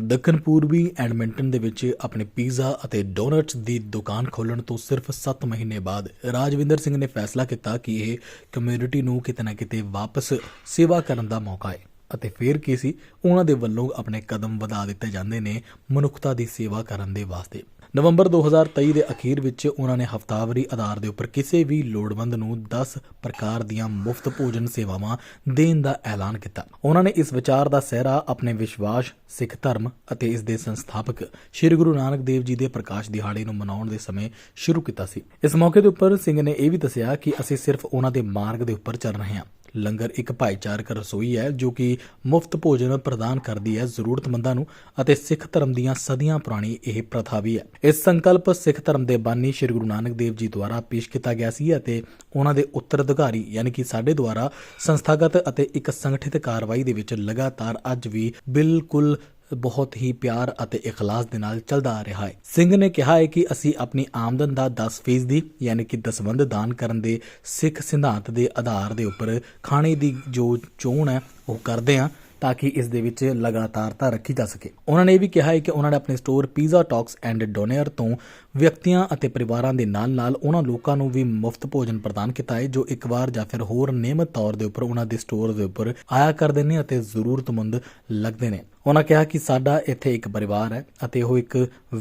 ਦੱਖਣ ਪੂਰਬੀ ਐਡਮਿੰਟਨ ਦੇ ਵਿੱਚ ਆਪਣੇ ਪੀਜ਼ਾ ਅਤੇ ਡੋਨਟਸ ਦੀ ਦੁਕਾਨ ਖੋਲ੍ਹਣ ਤੋਂ ਸਿਰਫ 7 ਮਹੀਨੇ ਬਾਅਦ ਰਾਜਵਿੰਦਰ ਸਿੰਘ ਨੇ ਫੈਸਲਾ ਕੀਤਾ ਕਿ ਇਹ ਕਮਿਊਨਿਟੀ ਨੂੰ ਕਿਤੇ ਨਾ ਕਿਤੇ ਵਾਪਸ ਸੇਵਾ ਕਰਨ ਦਾ ਮੌਕਾ ਹੈ। ਅਤੇ ਫਿਰ ਕੀ ਸੀ, ਉਹਨਾਂ ਦੇ ਵੱਲੋਂ ਆਪਣੇ ਕਦਮ ਵਧਾ ਦਿੱਤੇ ਜਾਂਦੇ ਨੇ ਮਨੁੱਖਤਾ ਦੀ ਸੇਵਾ ਕਰਨ ਦੇ ਵਾਸਤੇ। ਨਵੰਬਰ 2023 ਦੇ ਅਖੀਰ ਵਿੱਚ ਉਹਨਾਂ ਨੇ ਹਫਤਾਵਾਰੀ ਆਧਾਰ ਦੇ ਉੱਪਰ ਕਿਸੇ ਵੀ ਲੋੜਵੰਦ ਨੂੰ 10 ਪ੍ਰਕਾਰ ਦੀਆਂ ਮੁਫਤ ਭੋਜਨ ਸੇਵਾਵਾਂ ਦੇਣ ਦਾ ਐਲਾਨ ਕੀਤਾ। ਉਹਨਾਂ ਨੇ ਇਸ ਵਿਚਾਰ ਦਾ ਸਹਿਰਾ ਆਪਣੇ ਵਿਸ਼ਵਾਸ, ਸਿੱਖ ਧਰਮ ਅਤੇ ਇਸ ਦੇ ਸੰਸਥਾਪਕ ਸ੍ਰੀ ਗੁਰੂ ਨਾਨਕ ਦੇਵ ਜੀ ਦੇ ਪ੍ਰਕਾਸ਼ ਦਿਹਾੜੇ ਨੂੰ ਮਨਾਉਣ ਦੇ ਸਮੇਂ ਸ਼ੁਰੂ ਕੀਤਾ ਸੀ। ਇਸ ਮੌਕੇ ਦੇ ਉੱਪਰ ਸਿੰਘ ਨੇ ਇਹ ਵੀ ਦੱਸਿਆ ਕਿ ਅਸੀਂ ਸਿਰਫ ਉਹਨਾਂ ਦੇ ਮਾਰਗ ਦੇ ਉੱਪਰ ਚੱਲ ਰਹੇ ਹਾਂ। ਲੰਗਰ ਇੱਕ ਭਾਈਚਾਰਕ ਰਸੋਈ ਹੈ ਜੋ ਕਿ ਮੁਫਤ ਭੋਜਨ ਪ੍ਰਦਾਨ ਕਰਦੀ ਹੈ ਜ਼ਰੂਰਤਮੰਦਾਂ ਨੂੰ ਅਤੇ ਸਿੱਖ ਧਰਮ ਦੀਆਂ ਸਦੀਆਂ ਪੁਰਾਣੀ ਇਹ ਪ੍ਰਥਾ ਵੀ ਹੈ। ਇਸ ਸੰਕਲਪ ਸਿੱਖ ਧਰਮ ਦੇ ਬਾਨੀ ਸ੍ਰੀ ਗੁਰੂ ਨਾਨਕ ਦੇਵ ਜੀ ਦੁਆਰਾ ਪੇਸ਼ ਕੀਤਾ ਗਿਆ ਸੀ ਅਤੇ ਉਹਨਾਂ ਦੇ ਉੱਤਰਾਧਿਕਾਰੀ ਯਾਨੀ ਕਿ ਸਾਡੇ ਦੁਆਰਾ ਸੰਸਥਾਗਤ ਅਤੇ ਇੱਕ ਸੰਗਠਿਤ ਕਾਰਵਾਈ ਦੇ ਵਿੱਚ ਲਗਾਤਾਰ ਅੱਜ ਵੀ ਬਿਲਕੁਲ ਬਹੁਤ ਹੀ ਪਿਆਰ ਅਤੇ ਇਖਲਾਸ ਦੇ ਨਾਲ ਚੱਲਦਾ ਆ ਰਿਹਾ ਹੈ। ਸਿੰਘ ਨੇ ਕਿਹਾ ਹੈ ਕਿ ਅਸੀਂ ਆਪਣੀ ਆਮਦਨ ਦਾ 10% ਦੀ ਯਾਨੀ ਕਿ ਦਸਵੰਧ ਦਾਨ ਕਰਨ ਦੇ ਸਿੱਖ ਸਿਧਾਂਤ ਦੇ ਆਧਾਰ ਦੇ ਉੱਪਰ ਖਾਣੇ ਦੀ ਜੋ ਚੋਣ ਹੈ, ਉਹ ਕਰਦੇ ਹਾਂ ਤਾਂ ਕਿ ਇਸ ਦੇ ਵਿੱਚ ਲਗਾਤਾਰਤਾ ਰੱਖੀ ਜਾ ਸਕੇ। ਉਹਨਾਂ ਨੇ ਇਹ ਵੀ ਕਿਹਾ ਹੈ ਕਿ ਉਹਨਾਂ ਨੇ ਆਪਣੇ store pizza talks and donair ਤੋਂ ਵਿਅਕਤੀਆਂ ਅਤੇ ਪਰਿਵਾਰਾਂ ਦੇ ਨਾਲ-ਨਾਲ ਉਹਨਾਂ ਲੋਕਾਂ ਨੂੰ ਵੀ ਮੁਫਤ ਭੋਜਨ ਪ੍ਰਦਾਨ ਕੀਤਾ ਹੈ, ਜੋ ਇੱਕ ਵਾਰ ਜਾਂ ਫਿਰ ਹੋਰ ਨਿਯਮਤ ਤੌਰ ਦੇ ਉੱਪਰ ਉਹਨਾਂ ਦੇ ਸਟੋਰ ਦੇ ਉੱਪਰ ਆਇਆ ਕਰਦੇ ਨੇ ਅਤੇ ਜ਼ਰੂਰਤਮੰਦ ਲੱਗਦੇ ਨੇ। ਉਹਨਾਂ ਕਿਹਾ ਕਿ ਸਾਡਾ ਇੱਥੇ ਇੱਕ ਪਰਿਵਾਰ ਹੈ ਅਤੇ ਉਹ ਇੱਕ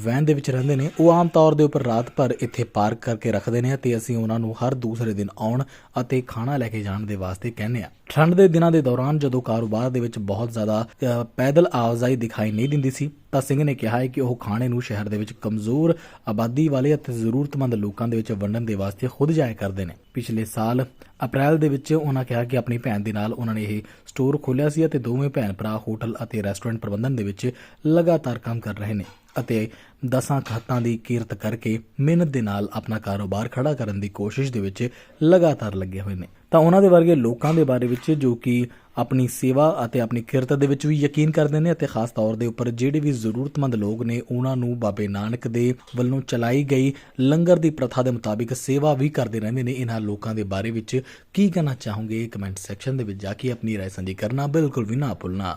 ਵੈਨ ਦੇ ਵਿੱਚ ਰਹਿੰਦੇ ਨੇ। ਉਹ ਆਮ ਤੌਰ ਦੇ ਉੱਪਰ ਰਾਤ ਭਰ ਇੱਥੇ ਪਾਰਕ ਕਰਕੇ ਰੱਖਦੇ ਨੇ ਅਤੇ ਅਸੀਂ ਉਹਨਾਂ ਨੂੰ ਹਰ ਦੂਸਰੇ ਦਿਨ ਆਉਣ ਅਤੇ ਖਾਣਾ ਲੈ ਕੇ ਜਾਣ ਦੇ ਵਾਸਤੇ ਕਹਿੰਦੇ ਆ ਠੰਡ ਦੇ ਦਿਨਾਂ ਦੇ ਦੌਰਾਨ ਜਦੋਂ ਕਾਰੋਬਾਰ ਦੇ ਵਿੱਚ ਬਹੁਤ ਜ਼ਿਆਦਾ ਪੈਦਲ ਆਵਾਜਾਈ ਦਿਖਾਈ ਨਹੀਂ ਦਿੰਦੀ ਸੀ, ਤਾਂ ਸਿੰਘ ਨੇ ਕਿਹਾ ਹੈ ਕਿ ਉਹ ਖਾਣੇ ਨੂੰ ਸ਼ਹਿਰ ਦੇ ਵਿੱਚ ਕਮਜ਼ੋਰ, ਆਬਾਦੀ ਵਾਲੇ ਅਤੇ ਜ਼ਰੂਰਤਮੰਦ ਲੋਕਾਂ ਦੇ ਵਿੱਚ ਵੰਡਣ ਦੇ ਵਾਸਤੇ ਖੁਦ ਜਾਇਆ ਕਰਦੇ ਨੇ। ਪਿਛਲੇ ਸਾਲ ਅਪ੍ਰੈਲ ਦੇ ਵਿੱਚ ਉਹਨਾਂ ਕਿਹਾ ਕਿ ਆਪਣੀ ਭੈਣ ਦੇ ਨਾਲ ਉਹਨਾਂ ਨੇ ਇਹ ਸਟੋਰ ਖੋਲ੍ਹਿਆ ਸੀ ਅਤੇ ਦੋਵੇਂ ਭੈਣ ਭਰਾ ਹੋਟਲ ਅਤੇ ਰੈਸਟੋਰੈਂਟ ਪ੍ਰਬੰਧਨ ਦੇ ਵਿੱਚ ਲਗਾਤਾਰ ਕੰਮ ਕਰ ਰਹੇ ਨੇ ਅਤੇ ਦਸਾਂ ਖਾਤਾਂ ਦੀ ਕੀਰਤ ਕਰਕੇ ਮਿਹਨਤ ਦੇ ਨਾਲ ਆਪਣਾ ਕਾਰੋਬਾਰ ਖੜਾ ਕਰਨ ਦੀ ਕੋਸ਼ਿਸ਼ ਦੇ ਵਿੱਚ ਲਗਾਤਾਰ ਲੱਗੇ ਹੋਏ ਨੇ ਤਾਂ ਉਹਨਾਂ ਦੇ ਵਰਗੇ ਲੋਕਾਂ ਦੇ ਬਾਰੇ ਵਿੱਚ ਜੋ ਕਿ ਆਪਣੀ ਸੇਵਾ ਅਤੇ ਆਪਣੀ ਕਿਰਤ ਦੇ ਵਿੱਚ ਵੀ ਯਕੀਨ ਕਰਦੇ ਨੇ ਅਤੇ ਖਾਸ ਤੌਰ ਦੇ ਉੱਪਰ ਜਿਹੜੇ ਵੀ ਜ਼ਰੂਰਤਮੰਦ ਲੋਕ ਨੇ ਉਹਨਾਂ ਨੂੰ ਬਾਬੇ ਨਾਨਕ ਦੇ ਵੱਲੋਂ ਚਲਾਈ ਗਈ ਲੰਗਰ ਦੀ ਪ੍ਰਥਾ ਦੇ ਮੁਤਾਬਿਕ ਸੇਵਾ ਵੀ ਕਰਦੇ ਰਹਿੰਦੇ ਨੇ ਇਹਨਾਂ ਲੋਕਾਂ ਦੇ ਬਾਰੇ ਵਿੱਚ ਕੀ ਕਹਿਣਾ ਚਾਹੋਗੇ ਕਮੈਂਟ ਸੈਕਸ਼ਨ ਦੇ ਵਿੱਚ ਜਾ ਕੇ ਆਪਣੀ رائے ਸਾਂਝੀ ਕਰਨਾ ਬਿਲਕੁਲ ਵੀ ਨਾ ਭੁੱਲਣਾ